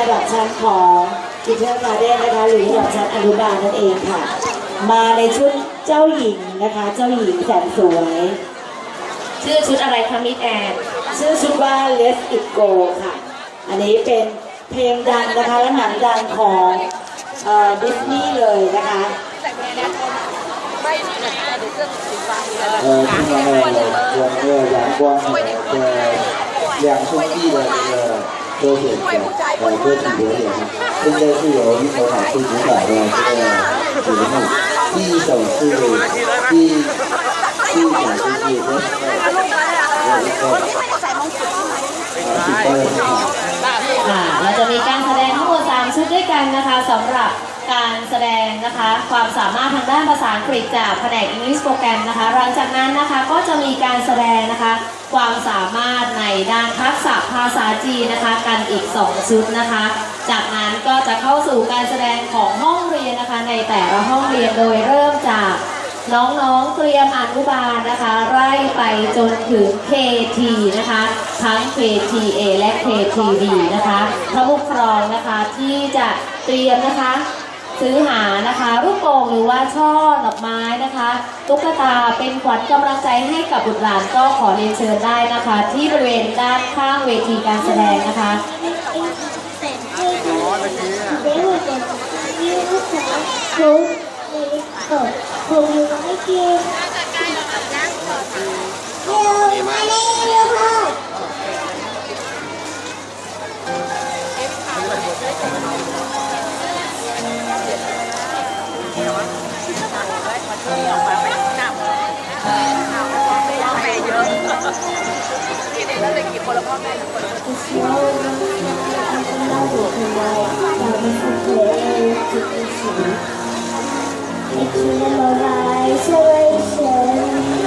ระดับชั้นของกิเทอร์มาเด้นนะคะหรือระดับชั้นอนุบาลนั่นเองค่ะ มาในชุดเจ้าหญิงนะคะ เจ้าหญิงแสนสวย ชื่อชุดอะไรคะมิสแอนชื่อชุดว่า Let It Go ค่ะ อันนี้เป็นเพลงดังนะคะและหนังดังของดิสนีย์เลยนะคะเออที่มาในหลวงเออหลวกวางเออหลวงทุ่งที่เลย 选的呃歌曲表演呢，现在是由一首老师主导的这个节目，第一首是第第一首就是跟呃有一个呃比赛的 ค่ะ เราจะมีการแสดงทั้งหมด3ชุดด้วยกันนะคะสำหรับ การแสดงนะคะ ความสามารถทางด้านภาษาอังกฤษจากแผนก English Program นะคะ หลังจากนั้นนะคะก็จะมีการแสดงนะคะ ความสามารถในด้านทักษะภาษาจีนนะคะ กันอีก 2 ชุดนะคะ จากนั้นก็จะเข้าสู่การแสดงของห้องเรียนนะคะ ในแต่ละห้องเรียนโดยเริ่มจากน้องๆ เตรียมอนุบาลนะคะ ไล่ไปจนถึง KT นะคะ ทั้ง KTA และ KTD นะคะผู้ครองนะคะที่จะเตรียมนะคะ ซื้อหานะคะลูกโป่งหรือว่าช่อดอกไม้นะคะ ตุ๊กตาเป็นขวัญกำลังใจให้กับบุตรหลานก็ขอเรียนเชิญได้นะคะ ที่บริเวณด้านข้างเวทีการแสดงนะคะ คนละพ่อกม่ทุกคนคิดถึงอะไรช่วยฉัน